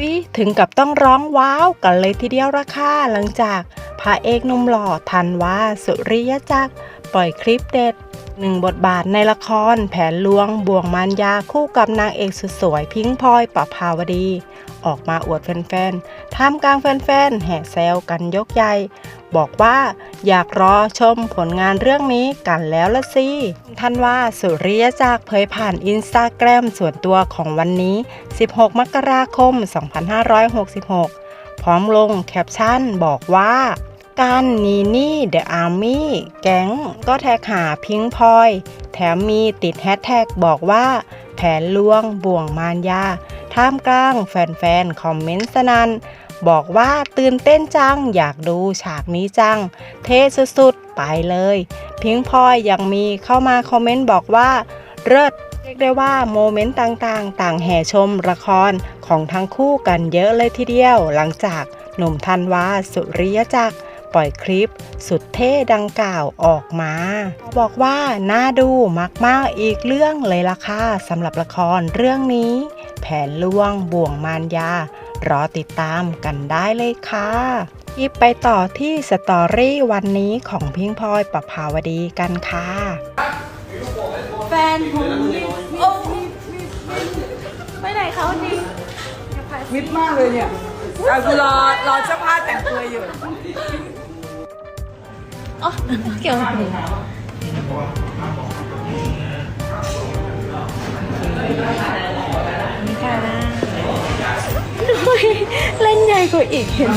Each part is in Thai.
วิถึงกับต้องร้องว้าวกันเลยทีเดียวละค่ะหลังจากพระเอกนุ่มหล่อทันว่าสุริยจักรปล่อยคลิปเด็ดหนึ่งบทบาทในละครแผนลวงบ่วงมารยาคู่กับนางเอกสุดสวยพิงค์พลอยปภาวดี ออกมาอวดแฟนๆท่ามกลางแฟนๆแห่แซวกันยกใหญ่ บอกว่าอยากรอชมผลงานเรื่องนี้กันแล้วละสิท่านว่าสุริยจักรเผยผ่านอินสตาแกรมส่วนตัวของวันนี้ 16 มกราคม 2566 พร้อมลงแคปชั่นบอกว่าการนีนี่เดอะอาร์มี่แก๊งก็แท็กหาพิงพลอย แถมมีติดแฮชแท็กบอกว่า แผนลวงบ่วงมารยา ท่ามกลางแฟนๆ คอมเมนต์สนัน บอกว่าตื่นเต้นจัง อยากดูฉากนี้จัง เท่สุดๆ ไปเลย พิงพลอยยังมีเข้ามาคอมเมนต์บอกว่าเลิศเรียกได้ว่าโมเมนต์ต่างๆ ต่างแห่ชมละครของทั้งคู่กันเยอะเลยทีเดียว หลังจากหนุ่มธันวาสุริยจักรปล่อยคลิปสุดเท่ดังกล่าวออกมา บอกว่าน่าดูมากๆอีกเรื่องเลยล่ะค่ะสำหรับละครเรื่องนี้ แผนลวงบ่วงมารยา รอติดตามกันได้เลยค่ะยิบไปต่อที่สตอรี่วันนี้ของพิงพลอยปภาวดีกันค่ะ แฟนผมโอ้ไปไหนเขาดิมิดมากเลยเนี่ยอะกูรอรอเจ้าภาพแต่งตัวอยู่อ๋อเ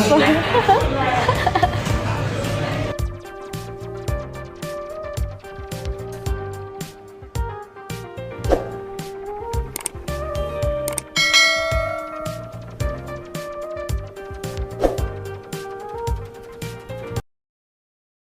ดูเล่น